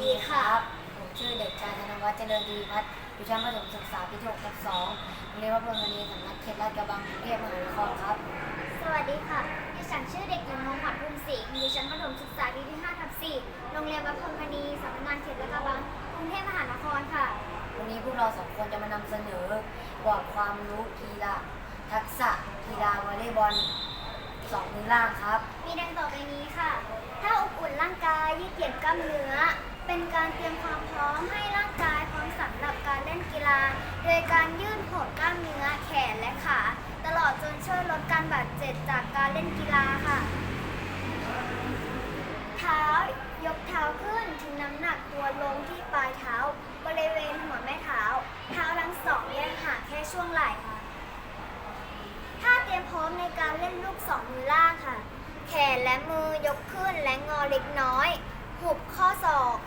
ดีครับ ผมชื่อเด็กชายธนวัฒน์เจริญดีพัฒน์อยู่ชั้นประถมศึกษาปีที่6ทับ2โรงเรียนวัดพลมณีสำนักเขตลาดกระบังกรุงเทพมหานครครับ สวัสดีค่ะ ดิฉันชื่อเด็กหญิงนงขวัญภูมิศรีอยู่ชั้นประถมศึกษาปีที่5ทับ4โรงเรียนวัดพรหมณีสำนักงานเขตลาดกระบังกรุงเทพมหานครค่ะ วันนี้พวกเราสองคนจะมานำเสนอบอร์ดความรู้กีฬาทักษะกีฬาวอลเลย์บอลสองมือล่างครับ มีดังต่อไปนี้ค่ะ ถ้าอบอุ่นร่างกายยืดเหยียดกล้ามเนื้อ เป็นการเตรียมความพร้อมให้ร่างกายพร้อมสำหรับการเล่นกีฬา โดยการยืดหดกล้ามเนื้อแขนและขา ตลอดจนช่วยลดการบาดเจ็บจากการเล่นกีฬาค่ะ เท้ายกเท้าขึ้นทิ้งน้ำหนักตัวลงที่ปลายเท้า บริเวณหัวแม่เท้า เท้าทั้งสองแยกห่างแค่ช่วงไหล่ค่ะถ้าเตรียมพร้อมในการเล่นลูกสองมือล่างค่ะ แขนและมือยกขึ้นและงอเล็กน้อย หุบข้อศอก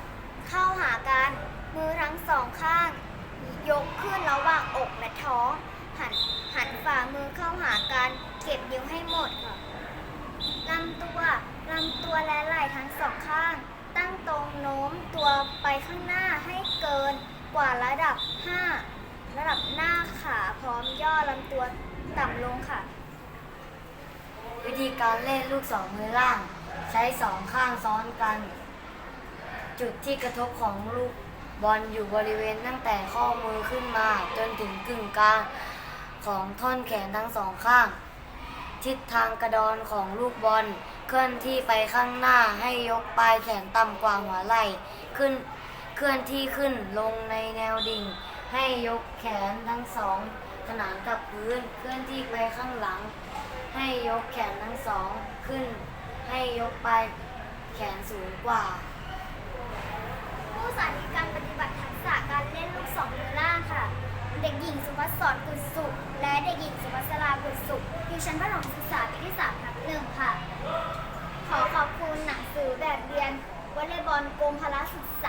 ระหว่างอกและท้อง หันหันฝ่ามือเข้าหากันเก็บนิ้วให้หมดค่ะลำตัวลำตัวและไหล่ทั้งสองข้าง ตั้งตรงโน้มตัวไปข้างหน้าให้เกินกว่าระดับ 5 ระดับหน้าขาพร้อมย่อลำตัวต่ำลงค่ะ วิธีการเล่นลูกสองมือล่าง ใช้สองข้างซ้อนกัน จุดที่กระทบของลูก บอลอยู่บริเวณตั้งแต่ข้อมือขึ้นมา จนถึงกึ่งกลางของท่อนแขนทั้งสองข้าง ทิศทางกระดอนของลูกบอลเคลื่อนที่ไปข้างหน้าให้ยกปลายแขนต่ำกว่าหัวไหล่ขึ้นเคลื่อนที่ขึ้นลงในแนวดิ่ง ให้ยกแขนทั้งสองขนานกับพื้น เคลื่อนที่ไปข้างหลัง ให้ยกแขนทั้งสองขึ้น ให้ยกปลายแขนสูงกว่า สาธิตการปฏิบัติทักษะการเล่นลูกสองมือล่างค่ะ เด็กหญิงสุภัสสรกุลสุข และเด็กหญิงสุภัสรากุลสุขอยู่ชั้นประถมศึกษาปีที่สามทับหนึ่งค่ะ ขอขอบคุณหนังสือแบบเรียนวอลเลย์บอลกรมพละศึกษ